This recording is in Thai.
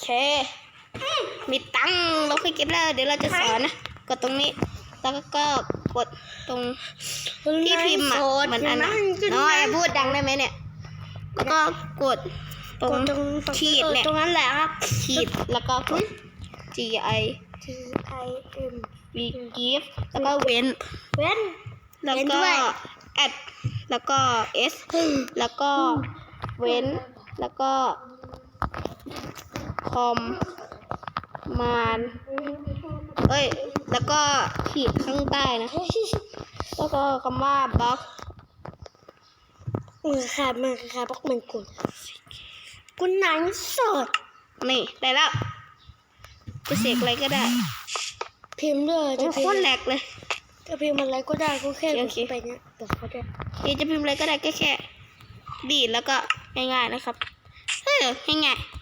เค มีตังค์เราค่อยเก็บแล้ว เดี๋ยวเราจะสอนนะ กดตรงนี้ แล้วก็กดตรงที่พิมพ์อะเหมือนอันนั้นน้อยพูดดังได้ไหมเนี่ย แล้วก็กดตรงกดตรงขีดเนี่ยตรงนั้นแหละครับ ขีด แล้วก็กด G I T I M V give แล้วก็เว้น เว้น แล้วเว้นก็ด้วยแอด แล้วก็ S แล้วก็เว้น แล้วก็ คอมมานเอ้ย แล้วก็ขีดข้างใต้นะ แล้วก็คำว่าบล็อกมือขาดมือขาดบล็อกมันกุดกุนหนังสด นี่ ได้แล้ว จะเสกอะไรก็ได้ พิมพ์ด้วยโอ้จะโคพิมตรพ์แหลกเลยจะพิมพ์อะไรก็ได้ก็แค่โอเคไปเนี่ยบอกเขาได้เดี๋ยวจะพิมพ์อะไรก็ได้แค่แค่ ดีดแล้วก็ง่ายๆนะครับ เออง่ายๆ